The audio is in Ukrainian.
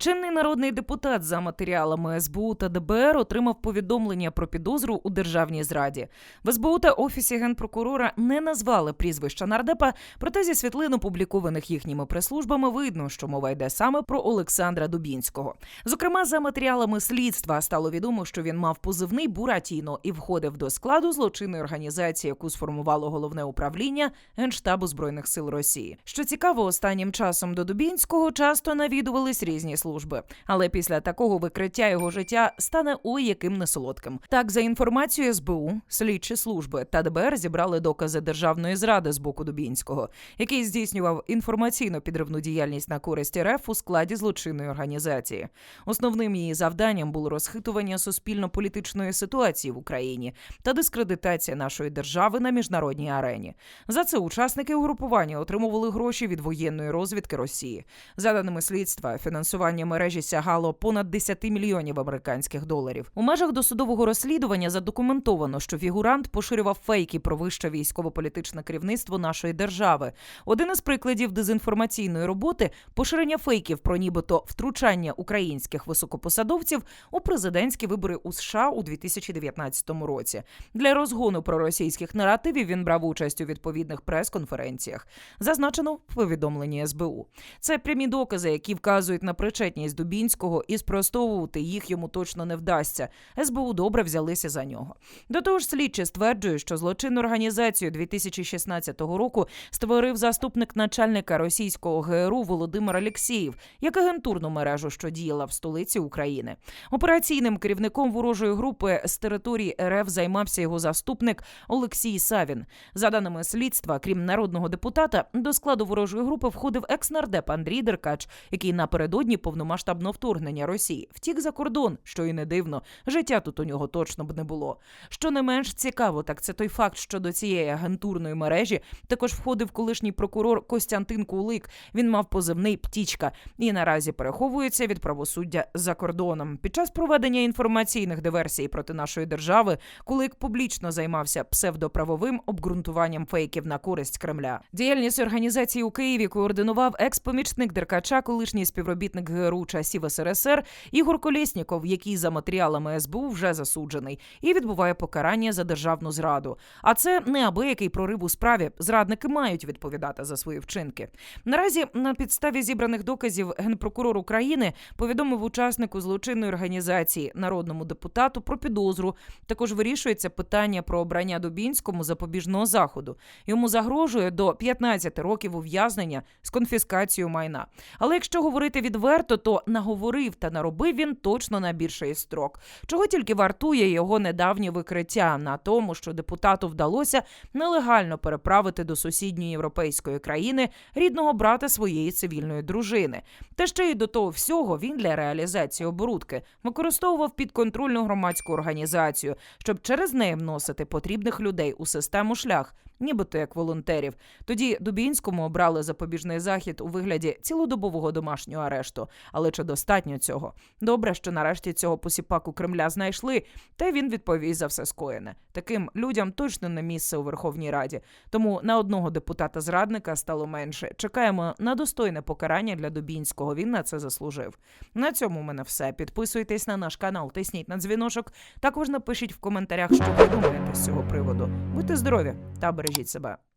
Чинний народний депутат за матеріалами СБУ та ДБР отримав повідомлення про підозру у державній зраді. В СБУ та офісі генпрокурора не назвали прізвища нардепа, проте зі світлин, опублікованих їхніми прес-службами, видно, що мова йде саме про Олександра Дубінського. Зокрема, за матеріалами слідства стало відомо, що він мав позивний Буратіно і входив до складу злочинної організації, яку сформувало головне управління Генштабу збройних сил Росії. Що цікаво, останнім часом до Дубінського часто навідувались різні служби, але після такого викриття його життя стане ой яким несолодким. Так, за інформацією СБУ, слідчі служби та ДБР зібрали докази державної зради з боку Дубінського, який здійснював інформаційно підривну діяльність на користь РФ у складі злочинної організації. Основним її завданням було розхитування суспільно-політичної ситуації в Україні та дискредитація нашої держави на міжнародній арені. За це учасники угрупування отримували гроші від воєнної розвідки Росії. За даними слідства, фінансування мережі сягало понад 10 мільйонів американських доларів. У межах досудового розслідування задокументовано, що фігурант поширював фейки про вище військово-політичне керівництво нашої держави. Один із прикладів дезінформаційної роботи поширення фейків про нібито втручання українських високопосадовців у президентські вибори у США у 2019 році. Для розгону проросійських наративів він брав участь у відповідних прес-конференціях. Зазначено в повідомленні СБУ. Це прямі докази, які вказують на причетність Дубінського, і спростовувати їх йому точно не вдасться. СБУ добре взялися за нього. До того ж, слідчі стверджують, що злочинну організацію 2016 року створив заступник начальника російського ГРУ Володимир Алєксєєв, як агентурну мережу, що діяла в столиці України. Операційним керівником ворожої групи з території РФ займався його заступник Олексій Савін. За даними слідства, крім народного депутата, до складу ворожої групи входив екс-нардеп Андрій Деркач, який напередодні повномасштабного вторгнення Росії втік за кордон, що і не дивно. Життя тут у нього точно б не було. Що не менш цікаво, так це той факт, що до цієї агентурної мережі також входив колишній прокурор Костянтин Кулик. Він мав позивний птічка і наразі переховується від правосуддя за кордоном. Під час проведення інформаційних диверсій проти нашої держави Кулик публічно займався псевдоправовим обґрунтуванням фейків на користь Кремля. Діяльність організації у Києві координував екс-помічник Деркача, колишній співробітник ГРУ часів СРСР Ігор Колєсніков, який за матеріалами СБУ вже засуджений і відбуває покарання за державну зраду. А це неабиякий прорив у справі. Зрадники мають відповідати за свої вчинки. Наразі на підставі зібраних доказів генпрокурор України повідомив учаснику злочинної організації народному депутату про підозру. Також вирішується питання про обрання Дубінському запобіжного заходу. Йому загрожує до 15 років ув'язнення з конфіскацією майна. Але якщо говорити відверто, то наговорив та наробив він точно на більший строк. Чого тільки вартує його недавнє викриття на тому, що депутату вдалося нелегально переправити до сусідньої європейської країни рідного брата своєї цивільної дружини. Та ще й до того всього він для реалізації оборудки використовував підконтрольну громадську організацію, щоб через неї вносити потрібних людей у систему шлях. Нібито як волонтерів. Тоді Дубінському обрали запобіжний захід у вигляді цілодобового домашнього арешту. Але чи достатньо цього? Добре, що нарешті цього посіпаку Кремля знайшли, та він відповість за все скоєне. Таким людям точно не місце у Верховній Раді. Тому на одного депутата зрадника стало менше. Чекаємо на достойне покарання для Дубінського. Він на це заслужив. На цьому у мене все. Підписуйтесь на наш канал, тисніть на дзвіночок. Також напишіть в коментарях, що ви думаєте з цього приводу. Будьте здорові та бережіть себе.